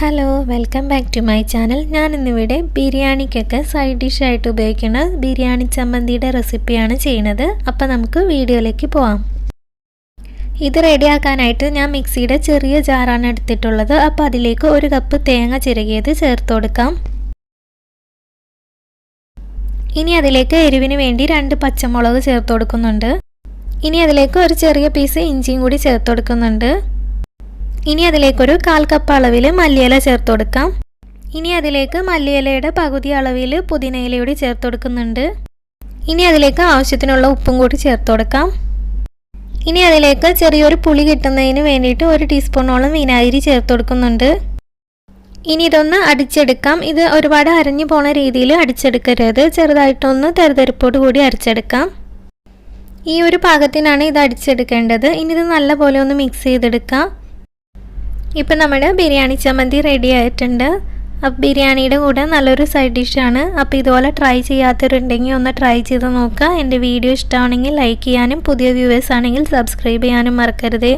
Hello welcome back to my channel ഞാൻ ഇന്നിവിടെ ബിരിയാണിക്കൊക്കെ side ഡിഷായിട്ട് ഉപയോഗിക്കുന്ന ബിരിയാണി ചമ്മന്തിയുടെ റെസിപ്പിയാണ് ചെയ്യുന്നത്. അപ്പോൾ നമുക്ക് വീഡിയോയിലേക്ക് പോവാം. ഇത് റെഡിയാക്കാനായിട്ട് ഞാൻ മിക്സിയുടെ ചെറിയ ജാറാണ് എടുത്തിട്ടുള്ളത്. അപ്പോൾ അതിലേക്ക് ഒരു കപ്പ് തേങ്ങ ചിരകിയത് ചേർത്ത് കൊടുക്കാം. ഇനി അതിലേക്ക് എരിവിന് വേണ്ടി രണ്ട് പച്ചമുളക് ചേർത്ത് കൊടുക്കുന്നുണ്ട്. ഇനി അതിലേക്ക് ഒരു ചെറിയ പീസ് ഇഞ്ചിയും കൂടി ചേർത്ത് കൊടുക്കുന്നുണ്ട്. ഇനി അതിലേക്കൊരു കാൽ കപ്പ് അളവിൽ മല്ലിയില ചേർത്ത് കൊടുക്കാം. ഇനി അതിലേക്ക് മല്ലിയിലയുടെ പകുതി അളവിൽ പുതിനയിലയൂടി ചേർത്ത് കൊടുക്കുന്നുണ്ട്. ഇനി അതിലേക്ക് ആവശ്യത്തിനുള്ള ഉപ്പും കൂടി ചേർത്ത് കൊടുക്കാം. ഇനി അതിലേക്ക് ചെറിയൊരു പുളി കിട്ടുന്നതിന് വേണ്ടിയിട്ട് ഒരു ടീസ്പൂണോളം വിനാഗിരി ചേർത്ത് കൊടുക്കുന്നുണ്ട്. ഇനി ഇതൊന്ന് അടിച്ചെടുക്കാം. ഇത് ഒരുപാട് അരഞ്ഞു പോണ രീതിയിൽ അടിച്ചെടുക്കരുത്. ചെറുതായിട്ടൊന്ന് തെരതെരുപ്പോട് കൂടി അരച്ചെടുക്കാം. ഈ ഒരു പാകത്തിനാണ് ഇത് അടിച്ചെടുക്കേണ്ടത്. ഇനി ഇത് നല്ലപോലെ ഒന്ന് മിക്സ് ചെയ്തെടുക്കാം. ഇപ്പം നമ്മുടെ ബിരിയാണി ചമ്മന്തി റെഡി ആയിട്ടുണ്ട്. അപ്പം ബിരിയാണിയുടെ കൂടെ നല്ലൊരു സൈഡ് ഡിഷാണ് അപ്പോൾ ഇതുപോലെ ട്രൈ ചെയ്യാത്തവരുണ്ടെങ്കിൽ ഒന്ന് ട്രൈ ചെയ്ത് നോക്കുക. എന്റെ വീഡിയോ ഇഷ്ടമാണെങ്കിൽ ലൈക്ക് ചെയ്യാനും പുതിയ വ്യൂവേഴ്സ് ആണെങ്കിൽ സബ്സ്ക്രൈബ് ചെയ്യാനും മറക്കരുത്.